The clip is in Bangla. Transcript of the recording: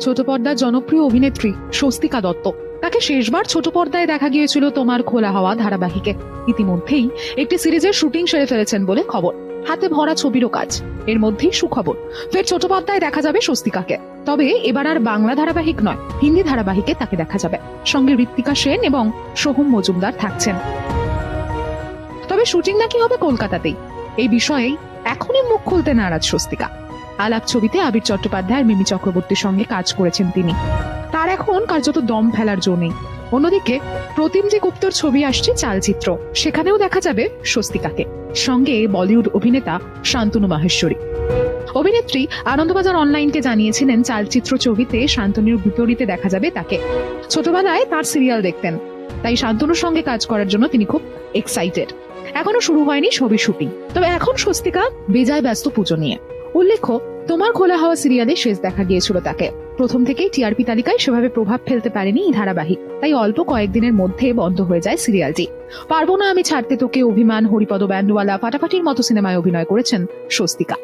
ছোট পর্দার জনপ্রিয় অভিনেত্রী স্বস্তিকা দত্ত। তাকে শেষবার ছোট পর্দায় দেখা গিয়েছিল তোমার খোলা হাওয়া ধারাবাহিকে। ইতিমধ্যেই একটি সিরিজের শুটিং সেরে ফেলেছেন বলে খবর। হাতে ভরা ছবিরও কাজ। এর মধ্যেই সুখবর। ফের ছোট পর্দায় দেখা যাবে স্বস্তিকাকে। তবে এবার আর বাংলা ধারাবাহিক নয়, হিন্দি ধারাবাহিকে তাকে দেখা যাবে। সঙ্গে ঋত্বিকা সেন এবং সোহম মজুমদার থাকছেন। তবে শুটিং নাকি হবে কলকাতাতেই। এই বিষয়েই এখনই মুখ খুলতে নারাজ স্বস্তিকা। আলাপ ছবিতে আবির চট্টোপাধ্যায় মিমি চক্রবর্তীর সঙ্গে কাজ করেছেন তিনি। তার এখন কার্যত দম ফেলার জো অন্যদিকে প্রতিমজি গুপ্তর ছবি আসছে চালচিত্র। সেখানেও দেখা যাবে স্বস্তিকাকে। সঙ্গে বলিউড অভিনেতা শান্তনু মাহেশ্বরী। অভিনেত্রী আনন্দবাজার অনলাইনকে জানিয়েছিলেন চালচিত্র ছবিতে শান্তনুর বিপরীতে দেখা যাবে তাকে। ছোটবেলায় তার সিরিয়াল দেখতেন। তাই শান্তনুর সঙ্গে কাজ করার জন্য তিনি খুব এক্সাইটেড। এখনও শুরু হয়নি ছবি শুটিং। তবে এখন স্বস্তিকা, বেজায় ব্যস্ত পুজো নিয়ে। উল্লেখ্য, তোমার খোলা হওয়া সিরিয়ালে শেষ দেখা গিয়েছিল তাকে। প্রথম থেকেই টিআরপি তালিকায় সেভাবে প্রভাব ফেলতে পারেনি এই ধারাবাহিক। তাই অল্প কয়েকদিনের মধ্যে বন্ধ হয়ে যায় সিরিয়ালটি। পারব না আমি ছাড়তে তোকে অভিমান, হরিপদ ব্যান্ডওয়ালা, ফাটাফাটির মতো সিনেমায় অভিনয় করেছেন স্বস্তিকা।